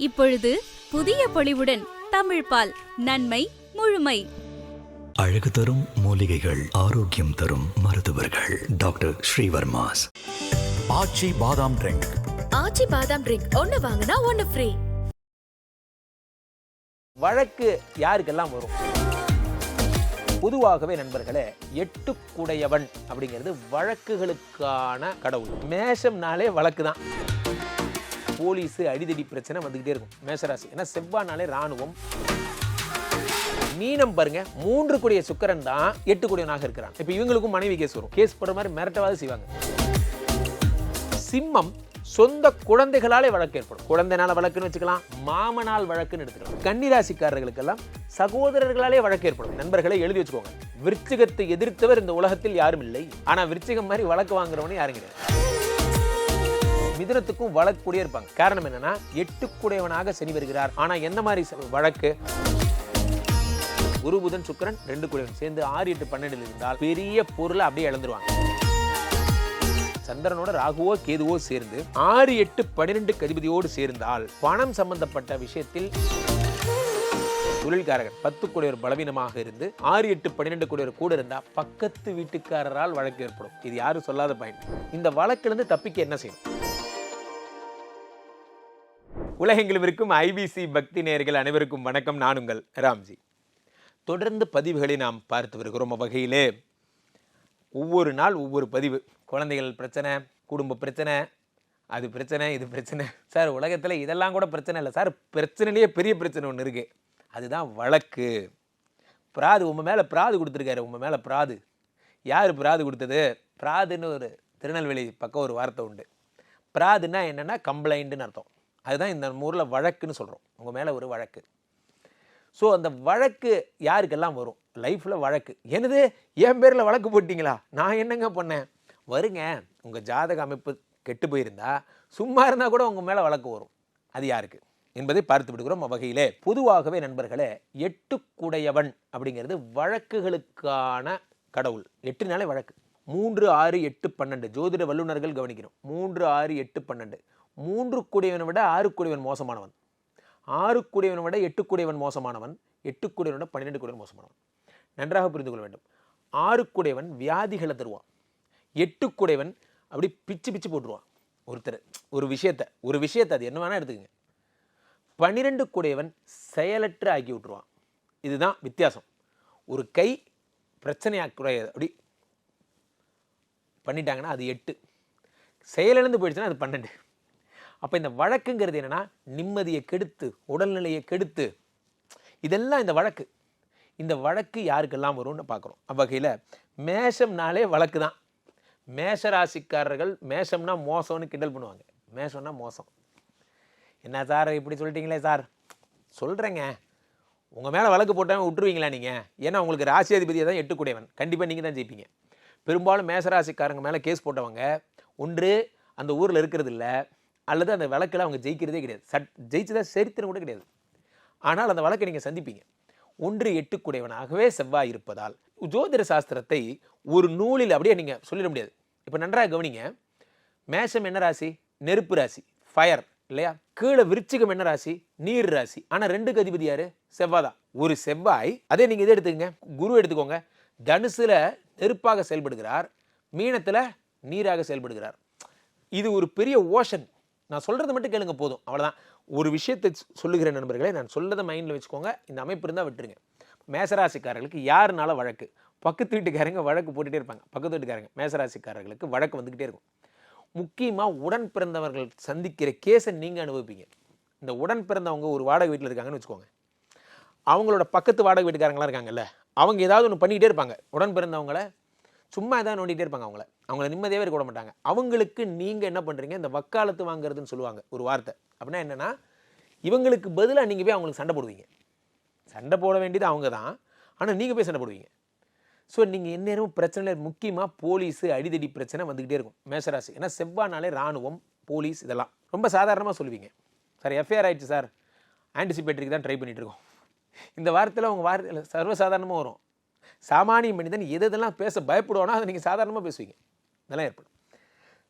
இப்பொழுது புதிய பொலிவுடன் தமிழ் பால் நன்மை முழுமை. அழகு தரும் மூலிகைகள் ஆரோக்கியம் தரும் மருத்துவர்கள். டாக்டர் ஸ்ரீவர்மாஸ். ஆச்சி பாதாம் ட்ரிங்க். ஆச்சி பாதாம் ட்ரிங்க். ஒன்னு வாங்கினா ஒன்னு ஃப்ரீ. வழக்கு யாருக்கெல்லாம் வரும்? பொதுவாகவே நண்பர்களே எட்டுக்குடையவன் அப்படிங்கிறது வழக்குகளுக்கான கடவுள். மேஷம்னாலே வழக்கு தான் போலீஸ் அடிதடி பிரச்சனை வந்துக்கிட்டே இருக்கும் மேஷராசி. ஏன்னா செவ்வாய்னாலே ராணுவம் மீனம் பாருங்க மூன்று கூடிய சுக்கரன் தான் எட்டு கூடியவனாக இருக்கிறான். இப்போ இவங்களுக்கும் மனைவி கேஸ் வரும். கேஸ் போடுற மாதிரி மிரட்டவாது செய்வாங்க. சிம்மம் சொந்த குழந்தைகளாலே வழக்கு ஏற்படும். குழந்தைனால வழக்குன்னு வச்சுக்கலாம் மாமனால் வழக்குன்னு எடுத்துக்கலாம். கன்னிராசிக்காரர்களுக்கெல்லாம் சகோதரர்களாலே வழக்கு ஏற்படும். நண்பர்களை எழுதி வச்சுக்கோங்க. விருச்சிகத்தை எதிர்த்தவர் இந்த உலகத்தில் யாரும் இல்லை. ஆனால் விருச்சிகம் மாதிரி வழக்கு வாங்குறவனே யாரும் கிடையாது. மிதனத்துக்கும் வழக்கு கூடிய இருப்பாங்க. காரணம் என்னன்னா எட்டுக்குடையவனாக சனி வருகிறார். ஆனா எந்த மாதிரி வழக்கு? குரு புதன் சுக்கிரன் ரெண்டு கூடையவன் சேர்ந்து ஆறு எட்டு பன்னெண்டுல இருந்தால் பெரிய பொருளை அப்படியே இழந்துருவாங்க. சந்திரனோட ராகுவோ கேதுவோ சேர்ந்து ஆறு எட்டு பன்னிரெண்டு கதிபதியோடு சேர்ந்தால் பணம் சம்பந்தப்பட்ட விஷயத்தில் தொழில்காரகன் பத்து கூடியவர் பலவீனமாக இருந்து ஆறு எட்டு பன்னிரெண்டு கூடியவர் கூட இருந்தா பக்கத்து வீட்டுக்காரரால் வழக்கு ஏற்படும். இது யாரும் சொல்லாத பாயிண்ட். இந்த வழக்கிலிருந்து தப்பிக்க என்ன செய்யணும்? உலகெங்கிலும் இருக்கும் ஐபிசி பக்தி நேயர்கள் அனைவருக்கும் வணக்கம். நான் உங்கள் ராம்ஜி. தொடர்ந்து பதிவுகளை நாம் பார்த்து வருகிறோம் வகையிலே ஒவ்வொரு நாள் ஒவ்வொரு பதிவு. குழந்தைகள் பிரச்சனை குடும்ப பிரச்சனை அது பிரச்சனை இது பிரச்சனை. சார் உலகத்தில் இதெல்லாம் கூட பிரச்சனை இல்லை. சார் பிரச்சனையிலேயே பெரிய பிரச்சனை ஒன்று இருக்குது அதுதான் வழக்கு. பிராது உங்கள் மேலே பிராது கொடுத்துருக்காரு. உங்கள் மேலே பிராது. யார் பிராது கொடுத்தது? பிராதுன்னு ஒரு திருநெல்வேலி பக்கம் ஒரு வார்த்தை உண்டு. பிராதுன்னா என்னென்னா கம்ப்ளைண்ட்டுன்னு அர்த்தம். அதுதான் இந்த ஊரில் வழக்குன்னு சொல்கிறோம் உங்கள் மேலே ஒரு வழக்கு. ஸோ அந்த வழக்கு யாருக்கெல்லாம் வரும்? லைஃப்பில் வழக்கு. என்னது? என் பேரில் வழக்கு போட்டிங்களா? நான் என்னங்க பண்ணேன்? வருங்க. உங்கள் ஜாதக அமைப்பு கெட்டு போயிருந்தா சும்மா இருந்தால் கூட உங்கள் மேலே வழக்கு வரும். அது யாருக்கு? என்பதை பார்த்து விடுகிறோம் வகையிலே பொதுவாகவே நண்பர்களே எட்டுக்குடையவன் அப்படிங்கிறது வழக்குகளுக்கான கடவுள். எட்டுனாலே வழக்கு. மூன்று ஆறு எட்டு பன்னெண்டு. ஜோதிட வல்லுநர்கள் கவனிக்கணும் மூன்று ஆறு எட்டு பன்னெண்டு. மூன்று கூடியவனை விட ஆறு கூடியவன் மோசமானவன். ஆறு கூடியவனை விட எட்டு கூடியவன் மோசமானவன். எட்டு கூடியவனை விட பன்னிரெண்டு கூடியவன் மோசமானவன். நன்றாக புரிந்து கொள்ள வேண்டும். ஆறு கூடியவன் வியாதிகளை தருவான். எட்டு கூடியவன் அப்படி பிச்சு பிச்சு போட்டுருவான். ஒருத்தர் ஒரு விஷயத்தை ஒரு விஷயத்தை அது என்ன வேணால் எடுத்துக்கோங்க. பன்னிரெண்டு கூடியவன் செயலற்று ஆக்கி விட்டுருவான். இதுதான் வித்தியாசம். ஒரு கை பிரச்சனையாக்குறைய அப்படி பண்ணிட்டாங்கன்னா அது எட்டு. செயலிழந்து போயிடுச்சுன்னா அது பன்னெண்டு. அப்போ இந்த வழக்குங்கிறது என்னன்னா நிம்மதியை கெடுத்து உடல்நிலையை கெடுத்து. இதெல்லாம் இந்த வழக்கு. இந்த வழக்கு யாருக்கெல்லாம் வரும்னு பார்க்குறோம். அவ்வகையில் மேஷம்னாலே வழக்கு தான். மேஷ ராசிக்காரர்கள் மேஷம்னா மோசம்னு கிண்டல் பண்ணுவாங்க. மேஷம்னா மோசம். என்ன சார் இப்படி சொல்லிட்டீங்களே சார்? சொல்கிறேங்க உங்கள் மேலே வழக்கு போட்டவன் விட்டுருவீங்களா நீங்கள் ஏன்னா உங்களுக்கு ராசியாதிபதியை தான் எட்டுக்கூடியவன். கண்டிப்பாக நீங்கள் தான் ஜெயிப்பீங்க. பெரும்பாலும் மேசராசிக்காரங்க மேலே கேஸ் போட்டவங்க ஒன்று அந்த ஊரில் இருக்கிறது இல்லை. அல்லது அந்த வழக்கில் அவங்க ஜெயிக்கிறதே கிடையாது. சட் ஜெயிச்சதா சரித்திரம் கூட கிடையாது. ஆனால் அந்த வழக்கை நீங்கள் சந்திப்பீங்க. ஒன்று எட்டுக்குடையவனாகவே செவ்வாய் இருப்பதால் ஜோதிட சாஸ்திரத்தை ஒரு நூலில் அப்படியே நீங்கள் சொல்லிட முடியாது. இப்போ நன்றாக கவனிங்க. மேஷம் என்ன ராசி? நெருப்பு ராசி. ஃபயர் இல்லையா? கீழே விருச்சிகம் என்ன ராசி? நீர் ராசி. ஆனால் ரெண்டுக்கு அதிபதி யாரு? செவ்வாய் தான். ஒரு செவ்வாய் அதே நீங்கள் இதை எடுத்துக்கங்க. குரு எடுத்துக்கோங்க. தனுசில் நெருப்பாக செயல்படுகிறார். மீனத்தில் நீராக செயல்படுகிறார். இது ஒரு பெரிய ஓஷன். நான் சொல்கிறது மட்டும் கேளுங்க போதும். அவ்வளோதான் ஒரு விஷயத்தை சொல்லுகிற நண்பர்களே நான் சொல்லதை மைண்டில் வச்சுக்கோங்க. இந்த அமைப்பு இருந்தால் விட்டுருங்க. மேசராசிக்காரர்களுக்கு யாருனால வழக்கு? பக்கத்து வீட்டுக்காரங்க வழக்கு போட்டுகிட்டே இருப்பாங்க. பக்கத்து வீட்டுக்காரங்க மேசராசிக்காரர்களுக்கு வழக்கு வந்துக்கிட்டே இருக்கும். முக்கியமாக உடன் பிறந்தவர்கள் சந்திக்கிற கேஸை நீங்கள் அனுபவிப்பீங்க. இந்த உடன் பிறந்தவங்க ஒரு வாடகை வீட்டில் இருக்காங்கன்னு வச்சுக்கோங்க. அவங்களோட பக்கத்து வாடகை வீட்டுக்காரங்களாம் இருக்காங்கல்ல அவங்க ஏதாவது ஒன்று பண்ணிக்கிட்டே இருப்பாங்க. உடன் பிறந்தவங்கள சும்மா ஏதாவது நோண்டிகிட்டே இருப்பாங்க அவங்கள. அவங்கள நிம்மதியாகவே இருக்க விட மாட்டாங்க. அவங்களுக்கு நீங்கள் என்ன பண்ணுறீங்க இந்த வக்காலத்து வாங்குறதுன்னு சொல்லுவாங்க ஒரு வார்த்தை. அப்படின்னா என்னென்னா இவங்களுக்கு பதிலாக நீங்கள் போய் அவங்களுக்கு சண்டை போடுவீங்க. சண்டை போட வேண்டியது அவங்க தான் ஆனால் நீங்கள் போய் சண்டை போடுவீங்க. ஸோ நீங்கள் எந்நேரமும் பிரச்சனை முக்கியமாக போலீஸு அடிதடி பிரச்சனை வந்துக்கிட்டே இருக்கும். மேசராசி ஏன்னா செவ்வாய்னாலே ராணுவம் போலீஸ் இதெல்லாம். ரொம்ப சாதாரணமாக சொல்லுவீங்க. சார் எஃப்ஐஆர் ஆயிடுச்சு சார். ஆன்டிசிபேட்டரிக்கு தான் ட்ரை பண்ணிகிட்ருக்கோம் இருக்கோம். இந்த வாரத்தில் உங்கள் வாரத்தில் சர்வசாதாரணமாக வரும். சாமானிய மனிதன் எது எதெல்லாம் பேச பயப்படுவானோ அதை நீங்கள் சாதாரணமாக பேசுவீங்க. இதெல்லாம் ஏற்படும்.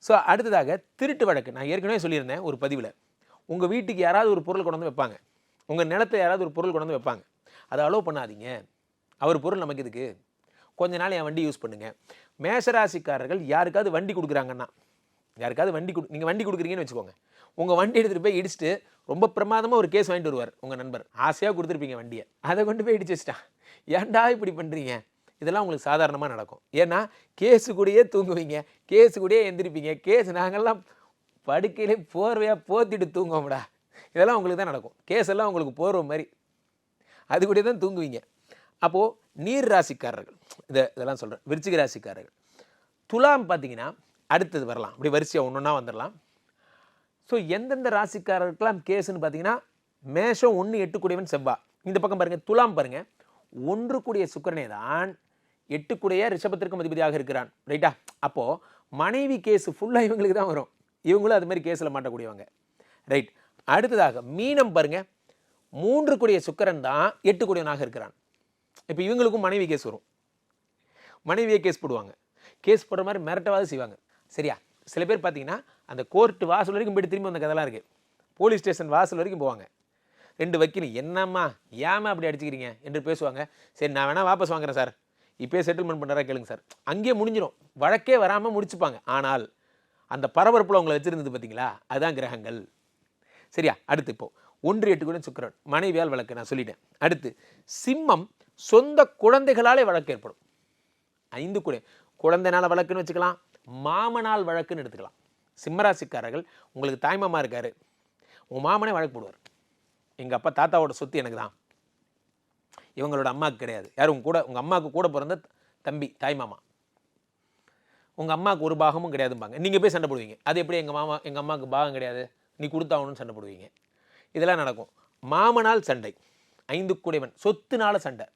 ஸோ அடுத்ததாக திருட்டு வழக்கு. நான் ஏற்கனவே சொல்லியிருந்தேன் ஒரு பதிவில். உங்கள் வீட்டுக்கு யாராவது ஒரு பொருள் கொண்டு வந்து வைப்பாங்க. உங்கள் நிலத்துல யாராவது ஒரு பொருள் கொண்டு வந்து வைப்பாங்க. அதை அலோவ் பண்ணாதீங்க. அவர் பொருள் நமக்கு இதுக்கு கொஞ்ச நாள் என் வண்டி யூஸ் பண்ணுங்கள் மேசராசிக்காரர்கள் யாருக்காவது வண்டி கொடுக்குறாங்கன்னா யாருக்காவது வண்டி கொடு நீங்கள் வண்டி கொடுக்குறீங்கன்னு வச்சுக்கோங்க. உங்கள் வண்டி எடுத்துகிட்டு போய் இடிச்சுட்டு ரொம்ப பிரமாதமாக ஒரு கேஸ் வாங்கிட்டு வருவார் உங்கள் நண்பர். ஆசையாக கொடுத்துருப்பீங்க வண்டியை. அதை கொண்டு போய் இடிச்சு வச்சிட்டான் ஏன்டா இப்படி பண்ணுறீங்க இதெல்லாம் உங்களுக்கு சாதாரணமாக நடக்கும். ஏன்னா கேஸு கூடயே தூங்குவீங்க. கேஸு கூடயே எந்திரிப்பீங்க. கேஸ் நாங்கள்லாம் படுக்கையிலே போர்வையாக போத்திட்டு தூங்குவோம்டா. இதெல்லாம் உங்களுக்கு தான் நடக்கும். கேஸ் எல்லாம் உங்களுக்கு போர்வை மாதிரி. அது கூட தான் தூங்குவீங்க. அப்போது நீர் ராசிக்காரர்கள் இதை இதெல்லாம் சொல்கிறேன் விருச்சிக ராசிக்காரர்கள். துலாம் பார்த்தீங்கன்னா அடுத்தது வரலாம். அப்படி வரிசையாக ஒன்று ஒன்றா வந்துடலாம். ஸோ எந்தெந்த ராசிக்காரர்களுக்கெல்லாம் கேஸுன்னு பார்த்தீங்கன்னா மேஷம் ஒன்று எட்டு கூடியவன் செவ்வா. இந்த பக்கம் பாருங்கள் துலாம் பாருங்கள் ஒன்று கூடிய சுக்கரனே தான். எட்டுக்குடைய ரிஷபத்திற்கு அதிபதியாக இருக்கிறான். ரைட்டா அப்போது மனைவி கேஸ் ஃபுல்லாக இவங்களுக்கு தான் வரும். இவங்களும் அது மாதிரி கேஸில் மாட்டக்கூடியவங்க. ரைட் அடுத்ததாக மீனம் பாருங்கள் மூன்று கூடிய சுக்கரன் தான் எட்டு கூடியவனாக இருக்கிறான். இப்போ இவங்களுக்கும் மனைவி கேஸ் வரும். மனைவியை கேஸ் போடுவாங்க. கேஸ் போடுற மாதிரி மிரட்டவாது செய்வாங்க. சரியா? சில பேர் பார்த்தீங்கன்னா அந்த கோர்ட்டு வாசல் வரைக்கும் போய்ட்டு திரும்பி வந்த கதைலாம் இருக்குது போலீஸ் ஸ்டேஷன் வாசல் வரைக்கும் போவாங்க. ரெண்டு வக்கீல் என்னம்மா? ஏமா அப்படி அடிச்சுக்கிறீங்க? என்று பேசுவாங்க. சரி நான் வேணால் வாபஸ் வாங்குறேன் சார். இப்போயே செட்டில்மெண்ட் பண்ணுறா கேளுங்க சார். அங்கேயே முடிஞ்சிடும் வழக்கே வராமல் முடிச்சுப்பாங்க. ஆனால் அந்த பரபரப்பில் உங்களை வச்சுருந்தது பார்த்தீங்களா அதுதான் கிரகங்கள். சரியா? அடுத்து இப்போ ஒன்று எட்டு கூட சுக்கிரன் மனைவியால் வழக்கு நான் சொல்லிட்டேன். அடுத்து சிம்மம் சொந்த குழந்தைகளாலே வழக்கு ஏற்படும். ஐந்து கூட குழந்தைனால வழக்குன்னு வச்சுக்கலாம் மாமனால் வழக்குன்னு எடுத்துக்கலாம். சிம்மராசிக்காரர்கள் உங்களுக்கு தாய்மாமா இருக்காரு. உன் மாமனே வழக்கு போடுவார். எங்கள் அப்பா தாத்தாவோட சொத்து எனக்கு தான். இவங்களோட அம்மாவுக்கு கிடையாது. யார்? உங்க கூட உங்கள் அம்மாவுக்கு கூட பிறந்த தம்பி தாய் மாமா. உங்கள் அம்மாவுக்கு ஒரு பாகமும் கிடையாதும்பாங்க. நீங்கள் போய் சண்டை போடுவீங்க. அது எப்படி எங்கள் மாமா எங்கள் அம்மாவுக்கு பாகம் கிடையாது? நீ கொடுத்தாகணும்னு சண்டை போடுவீங்க. இதெல்லாம் நடக்கும். மாமனால் சண்டை ஐந்து குடைவன் சொத்துனால சண்டை.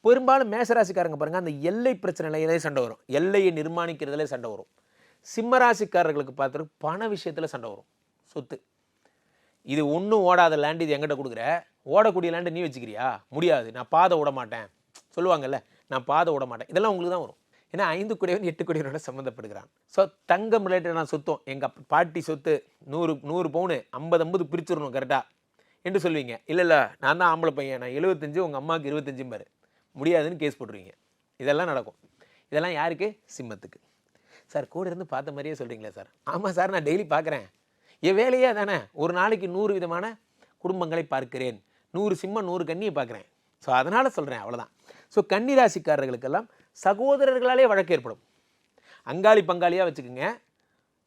பெரும்பாலும் மேசராசிக்காரங்க பாருங்கள் அந்த எல்லை பிரச்சனையிலே சண்டை வரும். எல்லையை நிர்மாணிக்கிறதுலே சண்டை வரும். சிம்மராசிக்காரர்களுக்கு பார்த்துட்டு பண விஷயத்தில் சண்டை வரும். சொத்து. இது ஒன்றும் ஓடாத லேண்டு இது எங்கிட்ட கொடுக்குற? ஓடக்கூடிய லேண்டு நீ வச்சுக்கிறியா? முடியாது. நான் பாதை விட மாட்டேன். சொல்லுவாங்கல்ல நான் பாதை விட மாட்டேன். இதெல்லாம் உங்களுக்கு தான் வரும். ஏன்னா ஐந்து குடையவன் எட்டு குடையவனோட சம்மந்தப்படுகிறான். ஸோ தங்கம் ரிலேட்டடான சொத்தும் எங்கள் பாட்டி சொத்து நூறு நூறு பவுனு ஐம்பது ஐம்பது பிரிச்சிடணும் கரெக்டாக என்று சொல்லுவீங்க. இல்லை இல்லை நான் தான் ஆம்பளை பையன். நான் எழுபத்தஞ்சு உங்கள் அம்மாவுக்கு இருபத்தஞ்சும் பாரு. முடியாதுன்னு கேஸ் போட்டுருவீங்க. இதெல்லாம் நடக்கும். இதெல்லாம் யாருக்கு? சிம்மத்துக்கு. சார் கூட இருந்து பார்த்த மாதிரியே சொல்கிறீங்களே சார். ஆமாம் சார் நான் டெய்லி பார்க்குறேன். என் வேலையே தானே ஒரு நாளைக்கு நூறு விதமான குடும்பங்களை பார்க்கிறேன். நூறு சிம்மம் நூறு கண்ணியை பார்க்குறேன். ஸோ அதனால் சொல்கிறேன் அவ்வளோதான் ஸோ கன்னிராசிக்காரர்களுக்கெல்லாம் சகோதரர்களாலே வழக்கு ஏற்படும். அங்காளி பங்காளியாக வச்சுக்கோங்க.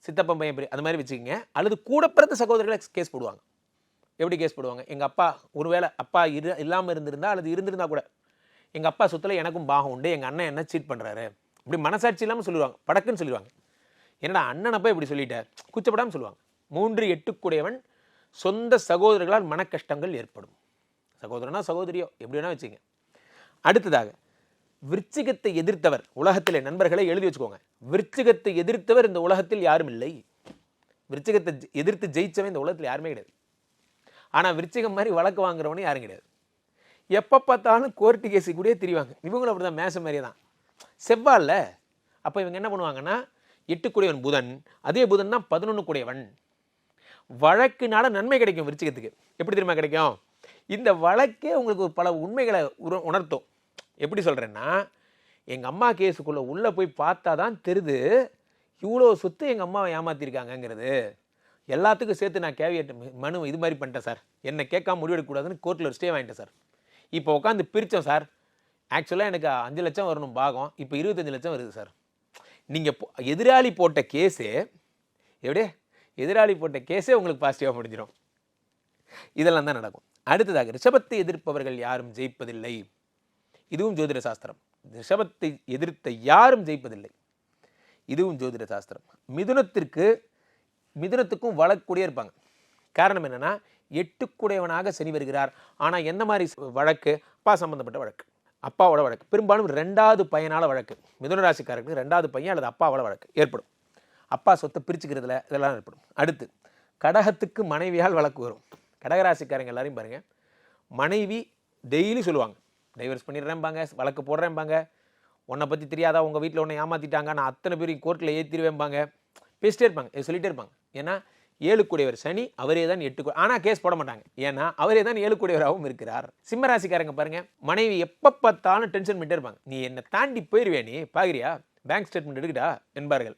சித்தப்பன் பையன் பெரிய அது மாதிரி வச்சுக்கோங்க. அல்லது கூட பிறந்த சகோதரர்களை கேஸ் போடுவாங்க. எப்படி கேஸ் போடுவாங்க? எங்கள் அப்பா ஒருவேளை அப்பா இரு இல்லாமல் இருந்திருந்தா அல்லது இருந்திருந்தா கூட எங்கள் அப்பா சொத்துல எனக்கும் பாகம் உண்டு எங்கள் அண்ணன் என்ன சீட் பண்ணுறாரு இப்படி மனசாட்சி இல்லாமல் சொல்லுவாங்க படக்குன்னு சொல்லுவாங்க என்னடா அண்ணனப்பா இப்படி சொல்லிட்டார் குச்சப்படாமல் சொல்லுவாங்க. மூன்று எட்டுக்குடையவன் சொந்த சகோதரர்களால் மனக்கஷ்டங்கள் ஏற்படும். சகோதரனா சகோதரியோ எப்படி வேணா வச்சுங்க. அடுத்ததாக விருச்சிகத்தை எதிர்த்தவர் உலகத்திலே நண்பர்களை எழுதி வச்சுக்கோங்க. விருச்சிகத்தை எதிர்த்தவர் இந்த உலகத்தில் யாரும் இல்லை. விருச்சிகத்தை ஜெ- எதிர்த்து ஜெயிச்சவன் இந்த உலகத்தில் யாருமே கிடையாது. ஆனால் விருச்சிகம் மாதிரி வழக்கு வாங்குறவனே யாரும் கிடையாது. எப்போ பார்த்தாலும் கோர்ட்டு கேஸு கூடயே தெரிவாங்க. இவங்களும் அப்படி தான் மேச மாதிரியே தான். செவ்வால்ல அப்போ இவங்க என்ன பண்ணுவாங்கன்னா எட்டுக்குடையவன் புதன் அதே புதன் தான் பதினொன்று குடையவன் வழக்குனால நன்மை கிடைக்கும் விருச்சிகத்துக்கு. எப்படி தெரியுமா கிடைக்கும்? இந்த வழக்கே உங்களுக்கு ஒரு பல உண்மைகளை உணர்த்தும். எப்படி சொல்கிறேன்னா எங்கள் அம்மா கேஸுக்குள்ளே உள்ளே போய் பார்த்தா தான் தெரியுது இவ்வளோ சொத்து எங்கள் அம்மாவை ஏமாற்றிருக்காங்கங்கிறது எல்லாத்துக்கும் சேர்த்து நான் கேவியட் மனு இது மாதிரி பண்ணிட்டேன் சார். என்னை கேட்காம முடிவெடுக்கக்கூடாதுன்னு கோர்ட்டில் ஒரு ஸ்டே வாங்கிட்டேன் சார். இப்போ உட்காந்து பிரித்தோம் சார். ஆக்சுவலாக எனக்கு அஞ்சு லட்சம் வரணும் பாகம். இப்போ இருபத்தஞ்சு லட்சம் வருது சார். நீங்கள் எதிராளி போட்ட கேஸு எப்படியே எதிராளி போட்ட கேஸே உங்களுக்கு பாசிட்டிவாக முடிஞ்சிடும் இதெல்லாம் தான் நடக்கும். அடுத்ததாக ரிஷபத்தை எதிர்ப்பவர்கள் யாரும் ஜெயிப்பதில்லை. இதுவும் ஜோதிட சாஸ்திரம். ரிஷபத்தை எதிர்த்த யாரும் ஜெயிப்பதில்லை. இதுவும் ஜோதிட சாஸ்திரம். மிதுனத்திற்கு மிதுனத்துக்கும் வழக்கூடிய இருப்பாங்க. காரணம் என்னென்னா எட்டுக்குடையவனாக சனி வருகிறார். ஆனால் எந்த மாதிரி வழக்கு? அப்பா சம்மந்தப்பட்ட வழக்கு. அப்பாவோட வழக்கு. பெரும்பாலும் ரெண்டாவது பையனால் வழக்கு. மிதுன ராசிக்காரருக்கு ரெண்டாவது பையன் அல்லது அப்பாவோட வழக்கு. ஏற்படும். அப்பா சொத்தை பிரிச்சுக்கிறதுல இதெல்லாம் ஏற்படும். அடுத்து கடகத்துக்கு மனைவியால் வழக்கு வரும். கடகராசிக்காரங்க எல்லாரையும் பாருங்கள் மனைவி டெய்லி சொல்லுவாங்க. டைவர்ஸ் பண்ணிடுறேன்பாங்க வழக்கு போடுறேன்பாங்க உன்னை பற்றி தெரியாதா? உங்கள் வீட்டில் உன்னை ஏமாற்றிட்டாங்க நான் அத்தனை பேரையும் கோர்ட்டில் ஏற்றிடுவேன்பாங்க பேசிட்டே இருப்பாங்க. இதை சொல்லிட்டே இருப்பாங்க. ஏன்னா ஏழுக்குடையவர் சனி அவரே தான் எட்டு ஆனால் கேஸ் போட மாட்டாங்க. ஏன்னா அவரே தான் ஏழுக்குடையவராகவும் இருக்கிறார். சிம்மராசிக்காரங்க பாருங்கள் மனைவி எப்போ பார்த்தாலும் டென்ஷன் பண்ணிட்டே இருப்பாங்க. நீ என்னை தாண்டி போயிடுவே நீ? பாக்குறியா? பேங்க் ஸ்டேட்மெண்ட் எடுக்கடா என்பார்கள்.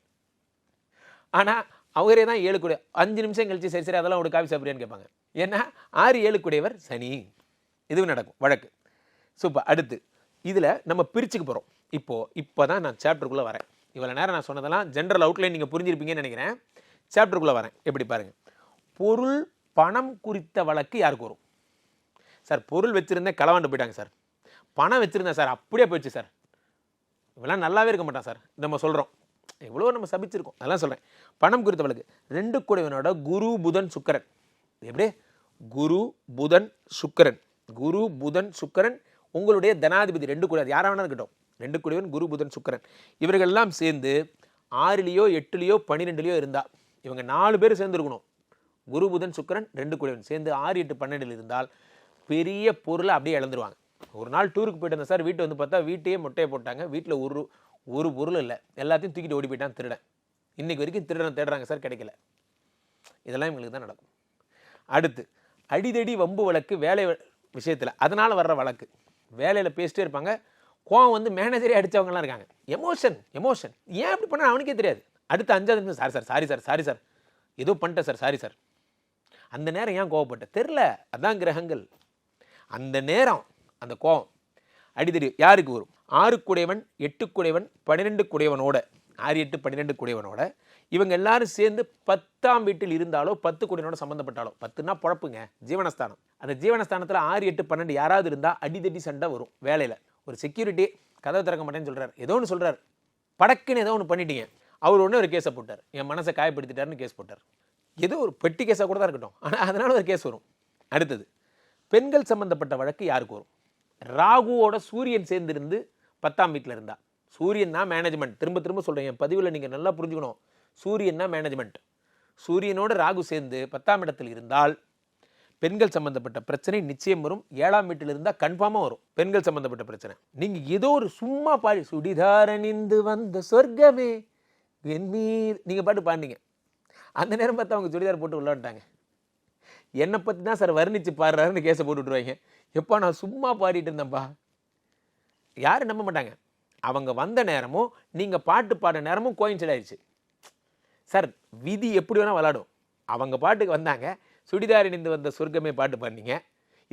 ஆனால் அவரே தான் ஏழு கூடிய அஞ்சு நிமிஷம் கழிச்சு சரி சரி அதெல்லாம் ஒரு காஃபி சாப்பிட்றியான்னு கேட்பாங்க. ஏன்னா ஆறு ஏழு கூடியவர் சனி. இதுவும் நடக்கும் வழக்கு. சூப்பர் அடுத்து. இதில் நம்ம பிரிச்சுக்க போகிறோம் இப்போது இப்போ தான் நான் சாப்டருக்குள்ளே வரேன். இவ்வளோ நேரம் நான் சொன்னதெல்லாம் ஜென்ரல் அவுட்லைன் நீங்கள் புரிஞ்சிருப்பீங்கன்னு நினைக்கிறேன். சாப்டருக்குள்ளே வரேன். எப்படி பாருங்கள் பொருள் பணம் குறித்த வழக்கு யாருக்கு வரும்? சார் பொருள் வச்சுருந்தேன் களவாண்டு போயிட்டாங்க சார். பணம் வச்சுருந்தேன் சார். அப்படியே போயிடுச்சு சார். இவெல்லாம் நல்லாவே இருக்க மாட்டான் சார். நம்ம சொல்கிறோம் எவ்வளோ நம்ம சபிச்சிருக்கோம். அதெல்லாம் சொல்கிறேன் பணம் குறித்த வழக்கு. ரெண்டு குடைவனோட குரு புதன் சுக்கரன். எப்படி? குரு புதன் சுக்கரன். குரு புதன் சுக்கரன் உங்களுடைய தனாதிபதி. ரெண்டு கூட. யாராக வேணா இருக்கட்டும். ரெண்டு கூடவன் குரு புதன் சுக்கரன். இவர்கள்லாம் சேர்ந்து ஆறுலேயோ எட்டுலேயோ பன்னிரெண்டுலேயோ இருந்தால் இவங்க நாலு பேர் சேர்ந்துருக்கணும். குரு புதன் சுக்கரன் ரெண்டு கூடவன் சேர்ந்து ஆறு எட்டு பன்னெண்டில் இருந்தால் பெரிய பொருளை அப்படியே இழந்துருவாங்க. ஒரு நாள் டூருக்கு போயிட்டு இருந்தேன் சார். வீட்டை வந்து பார்த்தா வீட்டையே மொட்டையை போட்டாங்க. வீட்டில் ஒரு ஒரு பொருள் இல்லை. எல்லாத்தையும் தூக்கிட்டு ஓடி போயிட்டான் திருடன். இன்றைக்கி வரைக்கும் திருடன் தேடுறாங்க சார் கிடைக்கல. இதெல்லாம் எங்களுக்கு தான் நடக்கும். அடுத்து அடிதடி வம்பு வழக்கு வேலை விஷயத்தில் அதனால் வர்ற வழக்கு. வேலையில் பேசிட்டே இருப்பாங்க. கோவம் வந்து மேனேஜரே அடித்தவங்கலாம் இருக்காங்க. எமோஷன் எமோஷன் ஏன் அப்படி பண்ண அவனுக்கே தெரியாது. அடுத்த அஞ்சாவது நிமிஷம் sorry sir sorry sir sorry sir ஏதோ பண்ணிட்டேன் சார் சாரி சார் அந்த நேரம் ஏன் கோவப்பட்ட? தெரில அதான் கிரகங்கள். அந்த நேரம் அந்த கோவம். அடிதடி யாருக்கு வரும்? ஆறு குடைவன் எட்டு குடைவன் பன்னிரெண்டு குடையவனோட ஆறு எட்டு பன்னிரெண்டு குடையவனோட இவங்க எல்லாரும் சேர்ந்து பத்தாம் வீட்டில் இருந்தாலோ பத்து குடையனோட சம்மந்தப்பட்டாலோ பத்துனா பொழப்புங்க ஜீவனஸ்தானம். அந்த ஜீவனஸ்தானத்தில் ஆறு எட்டு பன்னெண்டு யாராவது இருந்தால் அடிதடி சண்டை வரும் வேலையில். ஒரு செக்யூரிட்டி கதவை திறக்க மாட்டேன்னு சொல்கிறார் ஏதோ ஒன்று சொல்கிறார் படக்குன்னு ஏதோ ஒன்று பண்ணிட்டீங்க. அவர் ஒன்று ஒரு கேஸை போட்டார். என் மனசை காயப்படுத்திட்டாருன்னு கேஸ் போட்டார். ஏதோ ஒரு பெட்டி கேஸாக கூட தான் இருக்கட்டும். ஆனால் அதனால ஒரு கேஸ் வரும். அடுத்தது பெண்கள் சம்மந்தப்பட்ட வழக்கு யாருக்கு வரும்? ராகுவோட சூரியன் சேர்ந்திருந்து பத்தாம் வீட்டில் இருந்தா. சூரியன் தான் மேனேஜ்மெண்ட் திரும்ப திரும்ப சொல்கிறேன் என் பதிவில் நீங்கள் நல்லா புரிஞ்சுக்கணும். சூரியன் தான் மேனேஜ்மெண்ட் சூரியனோட ராகு சேர்ந்து பத்தாம் இடத்தில் இருந்தால் பெண்கள் சம்மந்தப்பட்ட பிரச்சனை நிச்சயம் வரும். ஏழாம் வீட்டில் இருந்தால் கன்ஃபார்மாக வரும். பெண்கள் சம்மந்தப்பட்ட பிரச்சனை. நீங்கள் ஏதோ ஒரு சும்மா பாடி சுடிதாரணிந்து வந்த சொர்க்கமே வெந்நீர் நீங்கள் பாட்டு பாடினீங்க. அந்த நேரம் பார்த்து அவங்க சுடிதார் போட்டு உள்ளான்ட்டாங்க. என்னை பற்றி தான் சார் வர்ணித்து பாடுறாருன்னு கேஸை போட்டு விட்ருவாங்க எப்பா நான் சும்மா பாடிட்டு இருந்தேன்ப்பா யாரும் நம்ப மாட்டாங்க. அவங்க வந்த நேரமும் நீங்கள் பாட்டு பாடுற நேரமும் கோயின்சைட் ஆயிடுச்சு. சார் விதி எப்படி வேணால் விளாடும் அவங்க பாட்டுக்கு வந்தாங்க சுடிதார் இணைந்து வந்த சொர்க்கமே பாட்டு பாடினீங்க.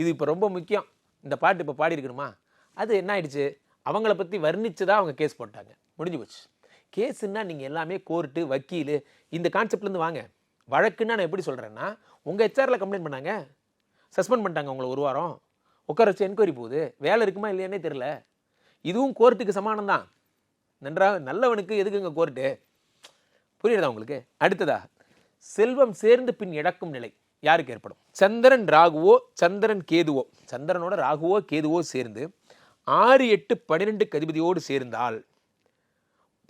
இது இப்போ ரொம்ப முக்கியம். இந்த பாட்டு இப்போ பாடியிருக்கணுமா அது என்ன ஆயிடுச்சு? அவங்கள பற்றி வர்ணிச்சு தான் அவங்க கேஸ் போட்டாங்க. முடிஞ்சு போச்சு. கேஸுன்னா நீங்கள் எல்லாமே கோர்ட்டு வக்கீல் இந்த கான்செப்ட்லேருந்து வாங்க. வழக்குன்னா நான் எப்படி சொல்கிறேன்னா உங்கள் ஹெச்ஆரில் கம்ப்ளைண்ட் பண்ணாங்க. சஸ்பெண்ட் பண்ணிட்டாங்க உங்களை ஒரு வாரம். உட்கார வச்சு என்கொயரி போகுது. வேலை இருக்குமா இல்லையானே தெரில இதுவும் கோர்ட்டுக்கு சமானம் தான் நன்றாக நல்லவனுக்கு எதுக்குங்க கோர்ட்டு? புரியுறதா உங்களுக்கு? அடுத்ததா செல்வம் சேர்ந்து பின் இழக்கும் நிலை யாருக்கு ஏற்படும்? சந்திரன் ராகுவோ சந்திரன் கேதுவோ? சந்திரனோட ராகுவோ கேதுவோ சேர்ந்து ஆறு எட்டு பன்னிரெண்டு கதிபதியோடு சேர்ந்தால்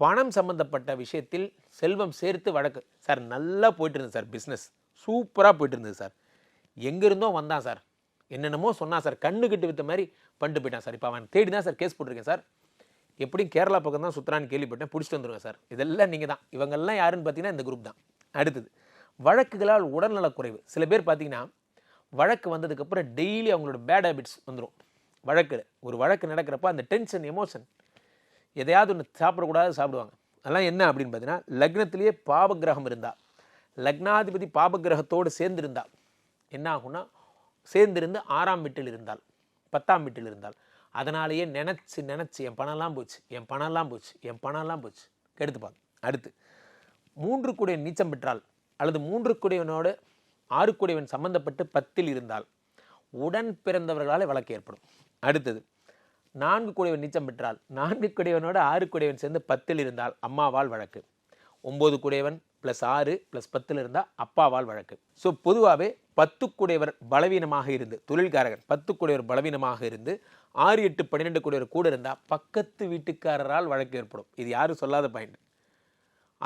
பணம் சம்பந்தப்பட்ட விஷயத்தில் செல்வம் சேர்த்து வழக்கு. சார் நல்லா போயிட்டு இருந்தது சார் பிஸ்னஸ் சூப்பராக போயிட்டு இருந்தது சார். எங்கேருந்தோ வந்தான் சார். என்னென்னமோ சொன்னான் சார். கண்ணுக்கிட்டு வித்த மாதிரி பண்ணிட்டு போயிட்டான் சார். இப்போ அவன் தேடி தான் சார் கேஸ் போட்டிருக்கேன் சார். எப்படியும் கேரளா பக்கம் தான் சுற்றுறான்னு கேள்விப்பட்டேன். பிடிச்சிட்டு வந்துருங்க சார். இதெல்லாம் நீங்கள் தான். இவங்கெல்லாம் யாருன்னு பார்த்தீங்கன்னா இந்த குரூப் தான். அடுத்தது வழக்குகளால் உடல்நலக் குறைவு. சில பேர் பார்த்தீங்கன்னா வழக்கு வந்ததுக்கப்புறம் டெய்லி அவங்களோட பேட் ஹேபிட்ஸ் வந்துடும் வழக்கு ஒரு வழக்கு நடக்கிறப்ப அந்த டென்ஷன் எமோஷன் எதையாவது ஒன்று சாப்பிடக்கூடாது சாப்பிடுவாங்க. அதெல்லாம் என்ன அப்படின்னு பார்த்தீங்கன்னா லக்னத்திலேயே பாபகிரகம் இருந்தால் லக்னாதிபதி பாபகிரகத்தோடு சேர்ந்துருந்தா என்ன ஆகும்னா சேர்ந்திருந்து ஆறாம் வீட்டில் இருந்தால் பத்தாம் வீட்டில் இருந்தால் அதனாலேயே நினச்சி நினச்சி என் பணம்லாம் போச்சு என் பணம்லாம் போச்சு என் பணம்லாம் போச்சு. கெடுத்துப்பாங்க அடுத்து மூன்று கூடிய நீச்சம் பெற்றால் அல்லது மூன்று கூடியவனோடு ஆறு கூடியவன் சம்பந்தப்பட்டு பத்தில் இருந்தால் உடன் பிறந்தவர்களால் வழக்கு ஏற்படும். அடுத்தது நான்கு கூடியவன் நீச்சம் பெற்றால் நான்கு கூடியவனோட ஆறு கூடியவன் சேர்ந்து பத்தில் இருந்தால் அம்மாவால் வழக்கு. ஒம்பது கூடியவன் ப்ளஸ் ஆறு ப்ளஸ் பத்தில் இருந்தால் அப்பாவால் வழக்கு. ஸோ பொதுவாகவே பத்து பலவீனமாக இருந்து தொழில்காரகன் பத்துக்குடையவர் பலவீனமாக இருந்து ஆறு எட்டு பன்னிரெண்டு கூடியவர் கூட இருந்தால் பக்கத்து வீட்டுக்காரரால் வழக்கு ஏற்படும். இது யாரும் சொல்லாத பாயிண்ட்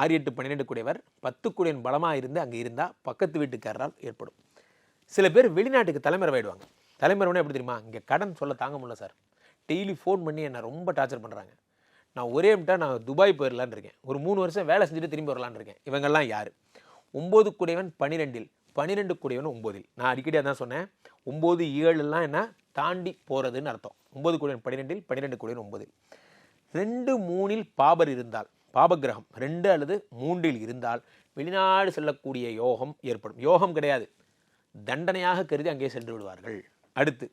ஆறு எட்டு பன்னிரெண்டு கூடியவர் பத்து பலமாக இருந்து அங்கே இருந்தால் பக்கத்து வீட்டுக்காரரால் ஏற்படும். சில பேர் வெளிநாட்டுக்கு தலைமறைவாயிடுவாங்க தலைமறைவுனா எப்படி தெரியுமா? இங்கே கடன் சொல்ல தாங்க முடியல சார். டெய்லி ஃபோன் பண்ணி என்னை ரொம்ப டார்ச்சர் பண்ணுறாங்க நான் ஒரே விட்டா நான் துபாய் போயிடலான் இருக்கேன். ஒரு மூணு வருஷம் வேலை செஞ்சுட்டு திரும்பி வரலான்னு இருக்கேன். இவங்கெல்லாம் யார்? ஒம்பது கூடையவன் பனிரெண்டில். பன்னிரெண்டு கூடையவன் ஒம்போதில். நான் அடிக்கடி அதான் சொன்னேன். ஒம்பது ஏழுலாம் என்ன? தாண்டி போகிறதுன்னு அர்த்தம். ஒம்பது கூடியவன் பன்னிரெண்டில் பன்னிரெண்டு கூடையன் ஒன்பதில் ரெண்டு மூணில் பாபர் இருந்தால் பாபகிரகம் ரெண்டு அல்லது மூன்றில் இருந்தால் வெளிநாடு செல்லக்கூடிய யோகம் ஏற்படும். யோகம் கிடையாது. தண்டனையாக கருதி அங்கே சென்று விடுவார்கள். அடுத்து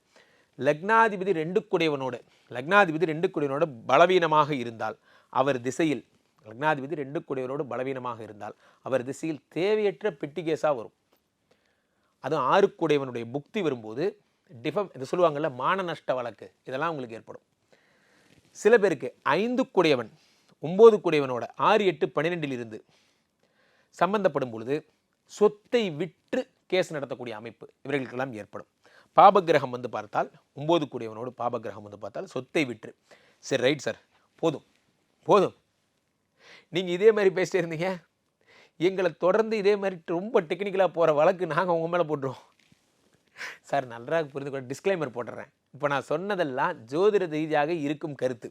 லக்னாதிபதி ரெண்டு குடையவனோடு. லக்னாதிபதி ரெண்டு குடையவனோடு பலவீனமாக இருந்தால் அவர் திசையில் லக்னாதிபதி ரெண்டு குடையவனோடு பலவீனமாக இருந்தால் அவர் திசையில் தேவையற்ற பெட்டி கேஸாக வரும் அதுவும் ஆறுக்குடையவனுடைய புக்தி வரும்போது டிஃபம் இது சொல்லுவாங்கல்ல மான நஷ்ட வழக்கு இதெல்லாம் உங்களுக்கு ஏற்படும். சில பேருக்கு ஐந்து குடையவன் ஒம்பது குடையவனோட ஆறு எட்டு பன்னிரெண்டில் இருந்து சம்பந்தப்படும் பொழுது சொத்தை விற்று கேஸ் நடத்தக்கூடிய அமைப்பு இவர்களுக்கெல்லாம் ஏற்படும். பாபகிரகம் வந்து பார்த்தால் ஒம்பது கூடியவனோடு பாபகிரகம் வந்து பார்த்தால் சொத்தை விற்று. சரி ரைட் சார் போதும். போதும். நீங்கள் இதே மாதிரி பேசிட்டே இருந்தீங்க. எங்களை தொடர்ந்து இதே மாதிரி ரொம்ப டெக்னிக்கலாக போகிற வழக்கு நாங்கள் உங்கள் மேலே போட்டுருவோம். சார் நல்லா புரிந்து கொள்ள டிஸ்க்ளைமர் போட்டுறேன். இப்போ நான் சொன்னதெல்லாம் ஜோதிட ரீதியாக இருக்கும் கருத்து.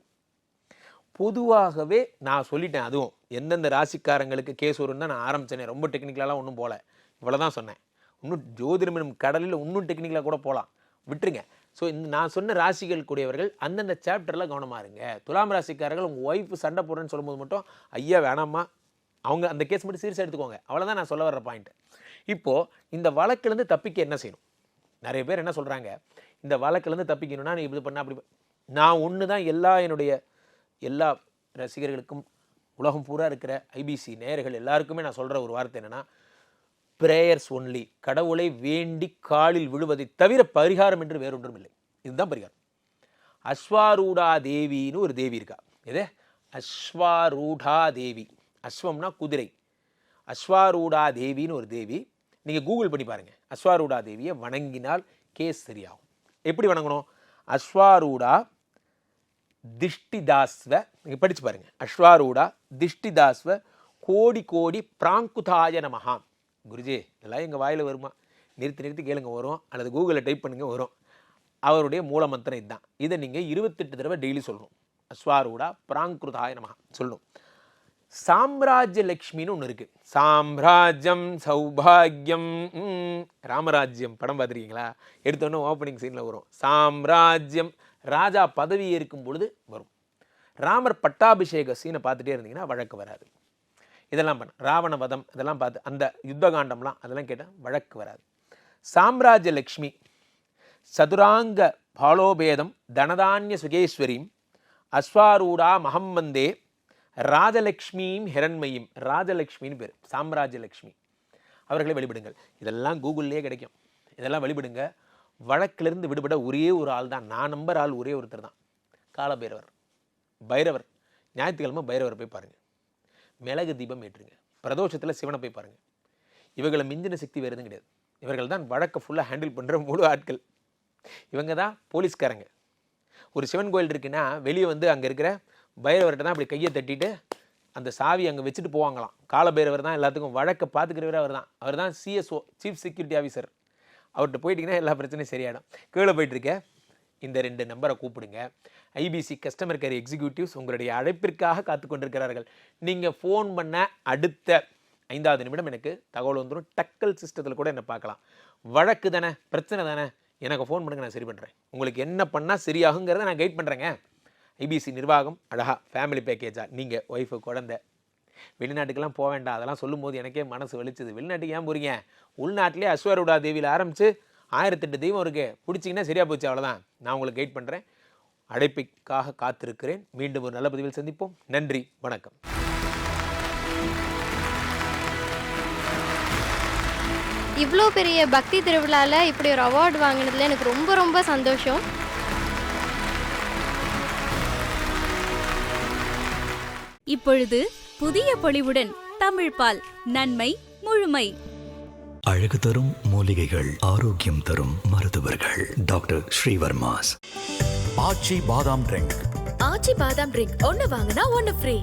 பொதுவாகவே நான் சொல்லிட்டேன் அதுவும் எந்தெந்த ராசிக்காரங்களுக்கு கேஸ் வரும்னு தான் நான் ஆரம்பிச்சேனே ரொம்ப டெக்னிக்கலாலாம் ஒன்றும் போகல இவ்வளோ தான் சொன்னேன். இன்னும் ஜோதிடம் எனும் கடலில் இன்னும் டெக்னிக்கலாக கூட போகலாம் விட்டுருங்க. ஸோ இந்த நான் சொன்ன ராசிகள் கூடியவர்கள் அந்தந்த சாப்டரில் கவனமாக இருங்க. துலாம் ராசிக்காரர்கள் உங்கள் ஒய்ஃப் சண்டை போடுறேன்னு சொல்லும்போது மட்டும் ஐயா வேணாமா அவங்க அந்த கேஸ் மட்டும் சீரியஸாக எடுத்துக்கோங்க. அவ்வளோதான் நான் சொல்ல வர்ற பாயிண்ட் இப்போது இந்த வழக்கிலேருந்து தப்பிக்க என்ன செய்யணும்? நிறைய பேர் என்ன சொல்கிறாங்க இந்த வழக்கிலேருந்து தப்பிக்கணும்னா நீ இது பண்ண அப்படி நான் ஒன்று தான் எல்லா என்னுடைய எல்லா ரசிகர்களுக்கும் உலகம் பூரா இருக்கிற ஐபிசி நேயர்கள் எல்லாருக்குமே நான் சொல்கிற ஒரு வார்த்தை என்னென்னா பிரேயர்ஸ் ஒன்லி கடவுளை வேண்டி காலில் விழுவதை தவிர பரிகாரம் என்று வேறொன்றும் இல்லை இதுதான் பரிகாரம். அஸ்வாரூடா தேவின்னு ஒரு தேவி இருக்கா? எது? அஸ்வாரூடா தேவி. அஸ்வம்னா குதிரை. அஸ்வாரூடா தேவின்னு ஒரு தேவி. நீங்கள் கூகுள் பண்ணி பாருங்கள் அஸ்வாரூடா தேவியை வணங்கினால் கேஸ் சரியாகும். எப்படி வணங்கணும்? அஸ்வாரூடா திஷ்டிதாஸ்வ. நீங்கள் படித்து பாருங்கள் அஸ்வாரூடா திஷ்டிதாஸ்வ. கோடி கோடி பிராங்குதாய நமகான் குருஜி இதெல்லாம் எங்கள் வாயில் வருமா? நிறுத்தி நிறுத்தி கேளுங்க வரும். அல்லது கூகுளில் டைப் பண்ணுங்க வரும். அவருடைய மூல மந்திரம் இதுதான். இதை நீங்கள் இருபத்தெட்டு தடவை டெய்லி சொல்லணும். அஸ்வாரூடா பிராங்குதாய நம சொல்லணும். சாம்ராஜ்ய லக்ஷ்மின்னு ஒன்று இருக்குது சாம்ராஜ்யம் சௌபாகியம் ம், ராமராஜ்யம். படம் பார்த்துருக்கீங்களா? எடுத்தோன்னே ஓப்பனிங் சீனில் வரும். சாம்ராஜ்யம் ராஜா பதவி ஏற்கும் பொழுது வரும். ராமர் பட்டாபிஷேக சீனை பார்த்துட்டே இருந்தீங்கன்னா வழக்கு வராது. இதெல்லாம் பண்ண. ராவண வதம் இதெல்லாம் பார்த்து அந்த யுத்த காண்டம்லாம் அதெல்லாம் கேட்டால் வழக்கு வராது. சாம்ராஜ்ய லக்ஷ்மி சதுராங்க பாலோபேதம் தனதானிய சுகேஸ்வரியும் அஸ்வாரூடா மகம்மந்தே ராஜலக்ஷ்மியும் ஹிரண்மையும். ராஜலக்ஷ்மின்னு பேர் சாம்ராஜ்யலக்ஷ்மி அவர்களை வழிபடுங்கள். இதெல்லாம் கூகுள்லேயே கிடைக்கும். இதெல்லாம் வழிபடுங்க. வழக்கிலிருந்து விடுபட ஒரே ஒரு ஆள் தான். நான் நம்பர் ஆள் ஒரே ஒருத்தர் தான். காலபைரவர். பைரவர். ஞாயிற்றுக்கிழமை பைரவர் போய் பாருங்கள் மிளகு தீபம் ஏற்றுங்க. பிரதோஷத்தில் சிவனை போய் பாருங்கள் இவர்களை மிஞ்சின சக்தி வேறு எதுவும் கிடையாது. இவர்கள் தான் வழக்கை ஃபுல்லாக ஹேண்டில் பண்ணுற முழு ஆட்கள். இவங்க தான் போலீஸ்காரங்க. ஒரு சிவன் கோயில் இருக்குன்னா வெளியே வந்து அங்கே இருக்கிற பைரவர்கிட்ட தான் அப்படி கையை தட்டிட்டு அந்த சாவி அங்கே வச்சுட்டு போவாங்களாம். காலபைரவர் தான் எல்லாத்துக்கும் வழக்கை பார்த்துக்கிறவர் அவர் தான். அவர் தான் சிஎஸ்ஓ சீஃப் செக்யூரிட்டி ஆஃபீஸர் அவர்கிட்ட போயிட்டிங்கன்னா எல்லா பிரச்சனையும் சரியாயிடும். கீழே போயிட்டுருக்கேன் இந்த ரெண்டு நம்பரை கூப்பிடுங்க. ஐபிசி கஸ்டமர் கேர் எக்ஸிக்யூட்டிவ்ஸ் உங்களுடைய அழைப்பிற்காக காத்து கொண்டிருக்கிறார்கள். நீங்கள் ஃபோன் பண்ண அடுத்த ஐந்தாவது நிமிடம் எனக்கு தகவல் வந்துடும் டக்கல் சிஸ்டத்தில் கூட என்னை பார்க்கலாம். வழக்கு தானே பிரச்சனை தானே? எனக்கு ஃபோன் பண்ணுங்க நான் சரி பண்ணுறேன் உங்களுக்கு என்ன பண்ணால் சரியாகுங்கிறத நான் கைட் பண்ணுறேங்க ஐபிசி நிர்வாகம் அழகா ஃபேமிலி பேக்கேஜாக நீங்கள் ஒய்ஃபு குழந்தை. வெளிநாட்டுக்கெல்லாம் போக வேண்டாம். அதெல்லாம் சொல்லும்போது எனக்கே மனசு வலிச்சது. வெளிநாட்டுக்கு ஏன் போகிறீங்க உள்நாட்டிலே அஸ்வருடா தேவியில் ஆரம்பித்து ஆயிரத்தெட்டு தெய்வம் இருக்குது பிடிச்சிங்கன்னா சரியாக போச்சு அவ்வளோதான் நான் உங்களுக்கு கைட் பண்ணுறேன் அழைப்பிற்காக காத்திருக்கிறேன். மீண்டும் ஒரு நல்ல பதிவில் சந்திப்போம். நன்றி வணக்கம். இவ்வளோ பெரிய பக்தி திருவிழாவில் இப்படி ஒரு அவார்டு வாங்கினதுல எனக்கு ரொம்ப ரொம்ப சந்தோஷம். இப்பொழுது புதிய பொலிவுடன் தமிழ்பால் நன்மை முழுமை. அழகு தரும் மூலிகைகள் ஆரோக்கியம் தரும் மருத்துவர்கள். டாக்டர் ஸ்ரீவர்மாஸ். ஆச்சி பாதாம் ட்ரிங்க். ஆச்சி பாதாம் ட்ரிங்க் ஒன்னு வாங்கினா ஒன்னு ஃப்ரீ.